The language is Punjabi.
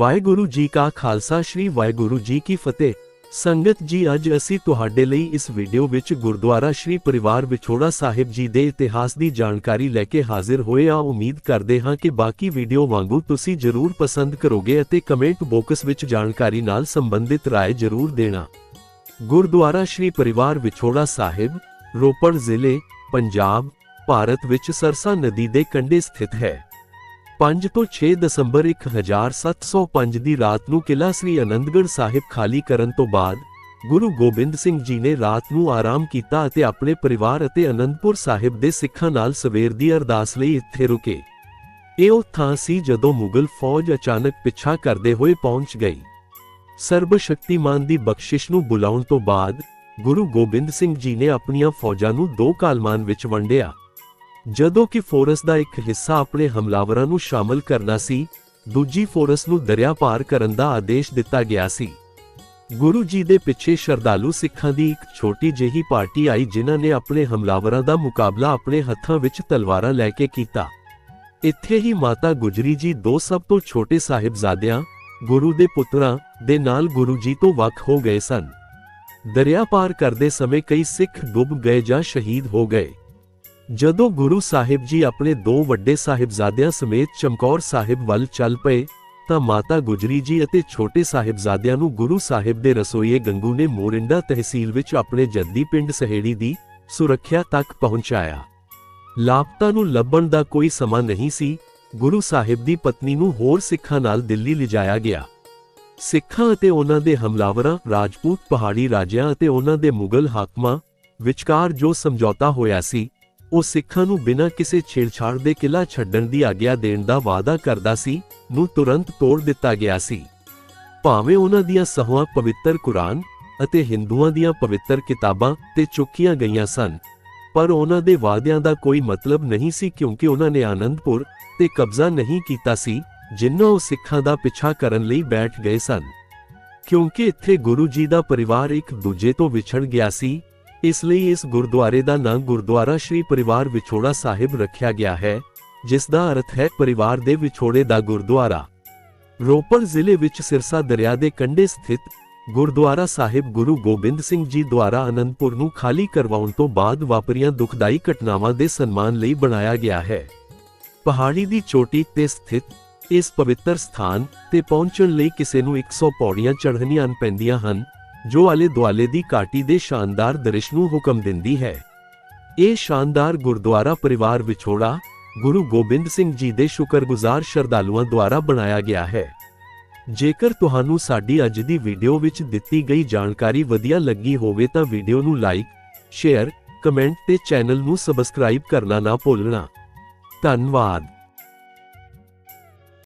ਵਾਹਿਗੁਰੂ ਜੀ ਕਾ ਖਾਲਸਾ, ਸ੍ਰੀ ਵਾਹਿਗੁਰੂ ਜੀ ਕੀ ਫਤਿਹ। ਸੰਗਤ ਜੀ, ਅੱਜ ਅਸੀਂ ਤੁਹਾਡੇ ਲਈ ਇਸ ਵੀਡੀਓ ਵਿੱਚ ਗੁਰਦੁਆਰਾ ਸ੍ਰੀ ਪਰਿਵਾਰ ਵਿਛੋੜਾ ਸਾਹਿਬ ਜੀ ਦੇ ਇਤਿਹਾਸ ਦੀ ਜਾਣਕਾਰੀ ਲੈ ਕੇ ਹਾਜ਼ਰ ਹੋਏ ਹਾਂ। ਉਮੀਦ ਕਰਦੇ ਹਾਂ ਕਿ ਬਾਕੀ ਵੀਡੀਓ ਵਾਂਗੂ ਤੁਸੀਂ ਜ਼ਰੂਰ ਪਸੰਦ ਕਰੋਗੇ ਅਤੇ ਕਮੈਂਟ ਬਾਕਸ ਵਿੱਚ ਜਾਣਕਾਰੀ ਨਾਲ ਸੰਬੰਧਿਤ ਰਾਏ ਜ਼ਰੂਰ ਦੇਣਾ। ਗੁਰਦੁਆਰਾ ਸ੍ਰੀ ਪਰਿਵਾਰ ਵਿਛੋੜਾ ਸਾਹਿਬ, ਰੋਪੜ ਜ਼ਿਲ੍ਹੇ, ਪੰਜਾਬ, ਭਾਰਤ ਵਿੱਚ ਸਰਸਾ ਨਦੀ ਦੇ ਕੰਢੇ ਸਥਿਤ ਹੈ। 5 ਤੋਂ 6 ਦਸੰਬਰ 1705 ਦੀ ਰਾਤ ਨੂੰ ਕਿਲਾ ਸ੍ਰੀ ਅਨੰਦਗੜ੍ਹ ਸਾਹਿਬ ਖਾਲੀ ਕਰਨ ਤੋਂ ਬਾਅਦ, ਗੁਰੂ ਗੋਬਿੰਦ ਸਿੰਘ ਜੀ ਨੇ ਰਾਤ ਨੂੰ ਆਰਾਮ ਕੀਤਾ ਅਤੇ ਆਪਣੇ ਪਰਿਵਾਰ ਅਤੇ ਅਨੰਦਪੁਰ ਸਾਹਿਬ ਦੇ ਸਿੱਖਾਂ ਨਾਲ ਸਵੇਰ ਦੀ ਅਰਦਾਸ ਲਈ ਇੱਥੇ ਰੁਕੇ। ਇਹ ਉਹ ਥਾਂ ਸੀ ਜਦੋਂ ਮੁਗਲ ਫੌਜ ਅਚਾਨਕ ਪਿੱਛਾ ਕਰਦੇ ਹੋਏ ਪਹੁੰਚ ਗਈ। ਸਰਬ ਸ਼ਕਤੀਮਾਨ ਦੀ ਬਖਸ਼ਿਸ਼ ਨੂੰ ਬੁਲਾਉਣ ਤੋਂ ਬਾਅਦ, ਗੁਰੂ ਗੋਬਿੰਦ ਸਿੰਘ ਜੀ ਨੇ ਆਪਣੀਆਂ ਫੌਜਾਂ ਨੂੰ ਦੋ ਕਾਲਮਾਨ ਵਿੱਚ ਵੰਡਿਆ। ਜਦੋਂ ਕਿ ਫੋਰਸ ਦਾ ਇੱਕ ਹਿੱਸਾ ਆਪਣੇ ਹਮਲਾਵਰਾਂ ਨੂੰ ਸ਼ਾਮਲ ਕਰਨਾ ਸੀ, ਦੂਜੀ ਫੋਰਸ ਨੂੰ ਦਰਿਆ ਪਾਰ ਕਰਨ ਦਾ ਆਦੇਸ਼ ਦਿੱਤਾ ਗਿਆ ਸੀ। ਗੁਰੂ ਜੀ ਦੇ ਪਿੱਛੇ ਸ਼ਰਧਾਲੂ ਸਿੱਖਾਂ ਦੀ ਇੱਕ ਛੋਟੀ ਜਿਹੀ ਪਾਰਟੀ ਆਈ ਜਿਨ੍ਹਾਂ ਨੇ ਆਪਣੇ ਹਮਲਾਵਰਾਂ ਦਾ ਮੁਕਾਬਲਾ ਆਪਣੇ ਹੱਥਾਂ ਵਿੱਚ ਤਲਵਾਰਾਂ ਲੈ ਕੇ ਕੀਤਾ। ਇੱਥੇ ਹੀ ਮਾਤਾ ਗੁਜਰੀ ਜੀ ਦੋ ਸਭ ਤੋਂ ਛੋਟੇ ਸਾਹਿਬਜ਼ਾਦਿਆਂ, ਗੁਰੂ ਦੇ ਪੁੱਤਰਾਂ ਦੇ ਨਾਲ ਗੁਰੂ ਜੀ ਤੋਂ ਵੱਖ ਹੋ ਗਏ ਸਨ। ਦਰਿਆ ਪਾਰ ਕਰਦੇ ਸਮੇਂ ਕਈ ਸਿੱਖ ਡੁੱਬ ਗਏ ਜਾਂ ਸ਼ਹੀਦ ਹੋ ਗਏ। ਜਦੋਂ ਗੁਰੂ ਸਾਹਿਬ ਜੀ ਆਪਣੇ ਦੋ ਵੱਡੇ ਸਾਹਿਬਜ਼ਾਦਿਆਂ ਸਮੇਤ ਚਮਕੌਰ ਸਾਹਿਬ ਵੱਲ ਚੱਲ ਪਏ, ਤਾਂ ਮਾਤਾ ਗੁਜਰੀ ਜੀ ਅਤੇ ਛੋਟੇ ਸਾਹਿਬਜ਼ਾਦਿਆਂ ਨੂੰ ਗੁਰੂ ਸਾਹਿਬ ਦੇ ਰਸੋਈਏ ਗੰਗੂ ਨੇ ਮੋਰਿੰਡਾ ਤਹਿਸੀਲ ਵਿੱਚ ਆਪਣੇ ਜੱਦੀ ਪਿੰਡ ਸਹੇੜੀ ਦੀ ਸੁਰੱਖਿਆ ਤੱਕ ਪਹੁੰਚਾਇਆ। ਲਾਪਤਾ ਨੂੰ ਲੱਭਣ ਦਾ ਕੋਈ ਸਮਾਂ ਨਹੀਂ ਸੀ, ਗੁਰੂ ਸਾਹਿਬ ਦੀ ਪਤਨੀ ਨੂੰ ਹੋਰ ਸਿੱਖਾਂ ਨਾਲ ਦਿੱਲੀ ਲਿਜਾਇਆ ਗਿਆ। ਸਿੱਖਾਂ ਅਤੇ ਉਹਨਾਂ ਦੇ ਹਮਲਾਵਰਾਂ, ਰਾਜਪੂਤ ਪਹਾੜੀ ਰਾਜਿਆਂ ਅਤੇ ਉਹਨਾਂ ਦੇ ਮੁਗਲ ਹਾਕਮਾਂ ਵਿਚਕਾਰ ਜੋ ਸਮਝੌਤਾ ਹੋਇਆ ਸੀ ਉਹ ਸਿੱਖਾਂ ਨੂੰ ਬਿਨਾਂ ਕਿਸੇ ਛੇੜਛਾੜ ਦੇ ਕਿਲਾ ਛੱਡਣ ਦੀ ਆਗਿਆ ਦੇਣ ਦਾ ਵਾਅਦਾ ਕਰਦਾ ਸੀ, ਨੂੰ ਤੁਰੰਤ ਤੋੜ ਦਿੱਤਾ ਗਿਆ ਸੀ। ਭਾਵੇਂ ਉਹਨਾਂ ਦੀਆਂ ਸਹੁਆਂ ਪਵਿੱਤਰ ਕੁਰਾਨ ਅਤੇ ਹਿੰਦੂਆਂ ਦੀਆਂ ਪਵਿੱਤਰ ਕਿਤਾਬਾਂ ਤੇ ਚੁੱਕੀਆਂ ਗਈਆਂ ਸਨ, ਪਰ ਉਹਨਾਂ ਦੇ ਵਾਅਦਿਆਂ ਦਾ ਕੋਈ ਮਤਲਬ ਨਹੀਂ ਸੀ ਕਿਉਂਕਿ ਉਹਨਾਂ ਨੇ ਆਨੰਦਪੁਰ ਤੇ ਕਬਜ਼ਾ ਨਹੀਂ ਕੀਤਾ ਸੀ, ਜਿੰਨਾ ਉਹ ਸਿੱਖਾਂ ਦਾ ਪਿੱਛਾ ਕਰਨ ਲਈ ਬੈਠ ਗਏ ਸਨ। ਕਿਉਂਕਿ ਇੱਥੇ ਗੁਰੂ ਜੀ ਦਾ ਪਰਿਵਾਰ ਇੱਕ ਦੂਜੇ ਤੋਂ ਵਿਛੜ ਗਿਆ ਸੀ ਇਸ ਲਈ ਇਸ ਗੁਰਦੁਆਰੇ ਦਾ ਨਾਮ ਗੁਰਦੁਆਰਾ ਸ਼੍ਰੀ ਪਰਿਵਾਰ ਵਿਛੋੜਾ ਸਾਹਿਬ ਰੱਖਿਆ ਗਿਆ ਹੈ, ਜਿਸ ਦਾ ਅਰਥ ਹੈ ਪਰਿਵਾਰ ਦੇ ਵਿਛੋੜੇ ਦਾ ਗੁਰਦੁਆਰਾ। ਰੋਪੜ ਜ਼ਿਲ੍ਹੇ ਵਿੱਚ ਸਿਰਸਾ ਦਰਿਆ ਦੇ ਕੰਢੇ ਸਥਿਤ ਗੁਰਦੁਆਰਾ ਸਾਹਿਬ ਗੁਰੂ ਗੋਬਿੰਦ ਸਿੰਘ ਜੀ ਦੁਆਰਾ ਅਨੰਦਪੁਰ ਨੂੰ ਖਾਲੀ ਕਰਵਾਉਣ ਤੋਂ ਬਾਅਦ ਵਾਪਰੀਆਂ ਦੁਖਦਾਈ ਘਟਨਾਵਾਂ ਦੇ ਸਨਮਾਨ ਲਈ ਬਣਾਇਆ ਗਿਆ ਹੈ। ਪਹਾੜੀ ਦੀ ਚੋਟੀ ਤੇ ਸਥਿਤ ਇਸ ਪਵਿੱਤਰ ਸਥਾਨ ਤੇ ਪਹੁੰਚਣ ਲਈ ਕਿਸੇ ਨੂੰ 100 ਪੌੜੀਆਂ ਚੜ੍ਹਨੀਆਂ ਪੈਂਦੀਆਂ ਹਨ ਜੋ ਆਲੇ ਦੁਆਲੇ ਦੀ ਘਾਟੀ ਦੇ ਸ਼ਾਨਦਾਰ ਦ੍ਰਿਸ਼ ਨੂੰ ਹੁਕਮ ਦਿੰਦੀ ਹੈ। ਇਹ ਸ਼ਾਨਦਾਰ ਗੁਰਦੁਆਰਾ ਪਰਿਵਾਰ ਵਿਛੋੜਾ ਗੁਰੂ ਗੋਬਿੰਦ ਸਿੰਘ ਜੀ ਦੇ ਸ਼ੁਕਰਗੁਜ਼ਾਰ ਸ਼ਰਧਾਲੂਆਂ ਦੁਆਰਾ ਬਣਾਇਆ ਗਿਆ ਹੈ। ਜੇਕਰ ਤੁਹਾਨੂੰ ਸਾਡੀ ਅੱਜ ਦੀ ਵੀਡੀਓ ਵਿੱਚ ਦਿੱਤੀ ਗਈ ਜਾਣਕਾਰੀ ਵਧੀਆ ਲੱਗੀ ਹੋਵੇ ਤਾਂ ਵੀਡੀਓ ਨੂੰ ਲਾਈਕ, ਸ਼ੇਅਰ, ਕਮੈਂਟ ਤੇ ਚੈਨਲ ਨੂੰ ਸਬਸਕ੍ਰਾਈਬ ਕਰਨਾ ਨਾ ਭੁੱਲਣਾ। ਧੰਨਵਾਦ।